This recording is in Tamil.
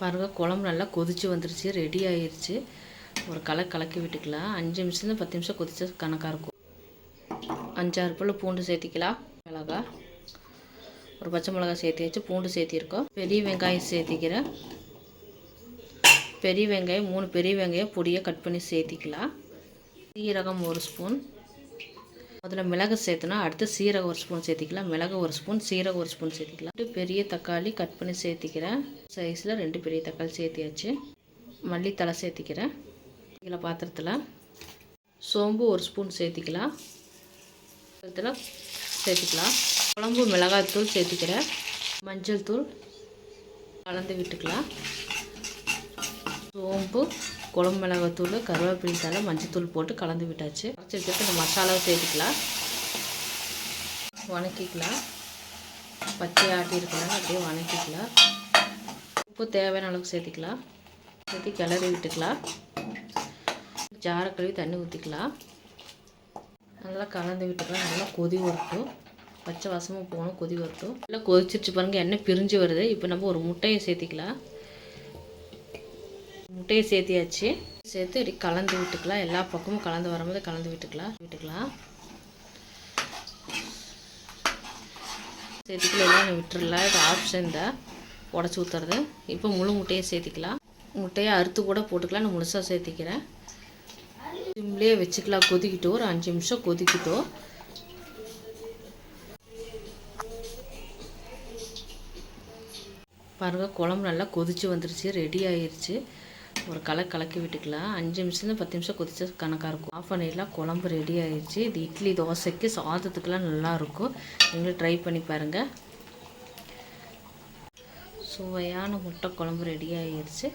பாருங்கள் குழம்பு நல்லா கொதிச்சு வந்துருச்சு ரெடி ஆயிடுச்சு ஒரு கலை கலக்கி விட்டுக்கலாம். அஞ்சு நிமிஷம் பத்து நிமிஷம் கொதிச்சா கணக்காக இருக்கும். அஞ்சாறு பல் பூண்டு சேர்த்திக்கலாம். மிளகா. ஒரு பச்சை மிளகாய் சேர்த்தி வச்சு பூண்டு சேர்த்திருக்கோம். பெரிய வெங்காயம் சேர்த்திக்கிறேன். பெரிய வெங்காயம் மூணு பெரிய வெங்காயம் பொடியாக கட் பண்ணி சேர்த்திக்கலாம். சீரகம் ஒரு ஸ்பூன். முதல்ல மிளகு சேர்த்துனா அடுத்து சீரகம் ஒரு ஸ்பூன் சேர்த்திக்கலாம். மிளகு ஒரு ஸ்பூன் சீரகம் ஒரு ஸ்பூன் சேர்த்திக்கலாம். ரெண்டு பெரிய தக்காளி கட் பண்ணி சேர்த்திக்கிறேன். சைஸில் ரெண்டு பெரிய தக்காளி சேர்த்தியாச்சு. மல்லித்தலை சேர்த்திக்கிறேன். இதில் பாத்திரத்தில் சோம்பு ஒரு ஸ்பூன் சேர்த்திக்கலாம். இதில் சேர்த்திக்கலாம். குழம்பு மிளகாய் தூள் சேர்த்திக்கிறேன். மஞ்சள் தூள் கலந்து விட்டுக்கலாம். சோம்பு குழம்பு மிளகாத்தூள் கருவேப்பிலை தலை மஞ்சத்தூள் போட்டு கலந்து விட்டாச்சு. அரைச்சி வச்சுட்டு இந்த மசாலாவை சேர்த்துக்கலாம். வணக்கிக்கலாம். பச்சை ஆட்டி இருக்கலாம் அப்படியே வணக்கிக்கலாம். உப்பு தேவையான அளவுக்கு சேர்த்திக்கலாம். சேர்த்து கிளறி விட்டுக்கலாம். ஜார கழுவி தண்ணி ஊற்றிக்கலாம் நல்லா கலந்து விட்டுக்கலாம். நல்லா கொதி வரட்டும். பச்சை வாசமும் போகணும் கொதி வரட்டும். நல்லா கொதிச்சிருச்சு பாருங்கள் எண்ணெய் பிரிஞ்சு வருது. இப்போ நம்ம ஒரு முட்டையை சேர்த்திக்கலாம். முட்டையை சேர்த்தியாச்சு. சேர்த்து இப்படி கலந்து விட்டுக்கலாம். எல்லா பக்கமும் கலந்து வரும்போது கலந்து விட்டுக்கலாம். விட்டுக்கலாம். சேர்த்துக்கலாம் எல்லாம் விட்டுறலாம் இது ஆப்ஷன் தான் உடச்சி ஊற்றுறது இப்போ முழு முட்டையை சேர்த்திக்கலாம். முட்டையை அறுத்து கூட போட்டுக்கலாம். நான் முழுசாக சேர்த்திக்கிறேன். சிம்லேயே வச்சுக்கலாம். கொதிக்கிட்டோம். ஒரு அஞ்சு நிமிஷம் கொதிக்கிட்டோம். பாருங்கள் குழம்பு நல்லா கொதிச்சு வந்துருச்சு. ரெடி ஆயிடுச்சு ஒரு கலை கலக்கி விட்டுக்கலாம் அஞ்சு நிமிஷம் பத்து நிமிஷம் கொதிச்சா கணக்காக இருக்கும். ஆஃப் பண்ணிடலாம் குழம்பு ரெடி ஆயிடுச்சு இது இட்லி தோசைக்கு சாதத்துக்கெலாம் நல்லாயிருக்கும் நீங்களும் ட்ரை பண்ணி பாருங்கள் சுவையான முட்டை குழம்பு ரெடி ஆகிடுச்சு